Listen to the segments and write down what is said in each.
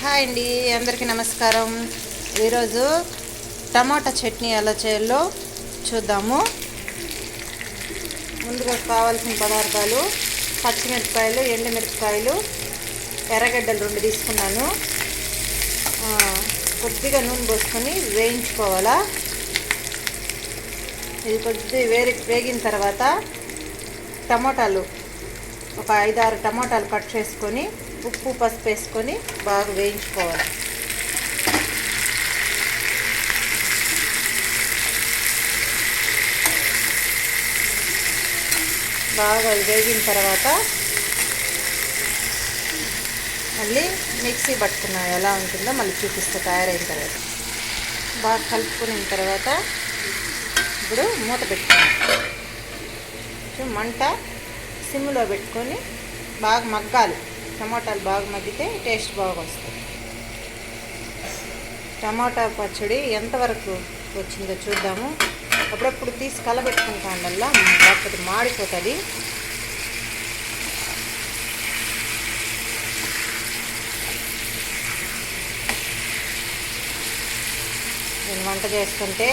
Hi అండి అందరికీ నమస్కారం. ఈరోజు టమాటా చట్నీ ఎలా చేయాలో చూద్దాము. ముందుగా కావాల్సిన పదార్థాలు పచ్చిమిరపకాయలు ఎండుమిరపకాయలు ఎర్రగడ్డలు రెండు తీసుకున్నాను. కొద్దిగా నూనె పోసుకొని వేయించుకోవాలా? ఇది కొద్ది వేరి వేగిన తర్వాత టమోటాలు ఒక ఐదు ఆరు కట్ చేసుకొని ఉప్పు పసుపు వేసుకొని బాగా వేయించుకోవాలి. బాగా వేగిన తర్వాత మళ్ళీ మిక్సీ పట్టుకున్నా ఎలా ఉంటుందో మళ్ళీ చూపిస్తా తయారైన తర్వాత. బాగా కలుపుకున్న తర్వాత ఇప్పుడు మూత పెట్టుకున్నాం మంట సిమ్లో పెట్టుకొని బాగా మగ్గాలి. టమాటాలు బాగా మగ్గితే టేస్ట్ బాగా వస్తుంది టమాటా పచ్చడి ఎంతవరకు వచ్చిందో చూద్దాము. అప్పుడప్పుడు తీసి కలబెట్టుకుంటా లేకపోతే మాడిపోతుంది. నేను వంట చేస్తుంటే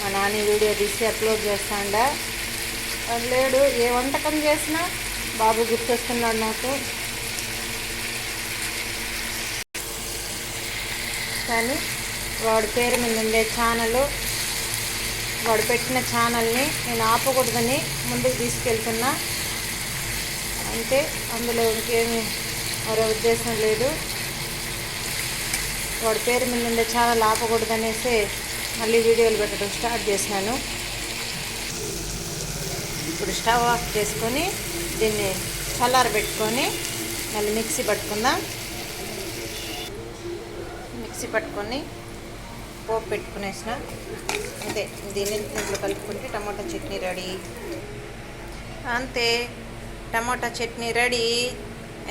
మా నాని వీడియో తీసి అప్లోడ్ చేస్తాండా లేడు. ఏ వంటకం చేసినా బాబు గుర్తొస్తున్నాడు నాకు. కానీ వాడి పేరు మీద ఉండే ఛానల్ వాడు పెట్టిన ఛానల్ని నేను ఆపకూడదని ముందుకు తీసుకెళ్తున్నా. అంటే అందులో ఇంకేమి మరో ఉద్దేశం లేదు. వాడి పేరు మీద ఉండే ఛానల్ ఆపకూడదనేసి మళ్ళీ వీడియోలు పెట్టడం స్టార్ట్ చేసినాను. ఇప్పుడు స్టవ్ ఆఫ్ చేసుకొని దీన్ని చల్లార పెట్టుకొని మళ్ళీ మిక్సీ పట్టుకుందాం. మిక్సీ పట్టుకొని పోపు పెట్టుకునేసిన. అంతే దీన్ని ఇంట్లో కలుపుకుంటే టమాటా చట్నీ రెడీ. అంతే టమాటా చట్నీ రెడీ.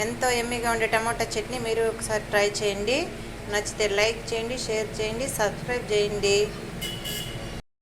ఎంతో ఎమ్మిగా ఉండే టమాటా చట్నీ మీరు ఒకసారి ట్రై చేయండి. నచ్చితే లైక్ చేయండి షేర్ చేయండి సబ్స్క్రైబ్ చేయండి.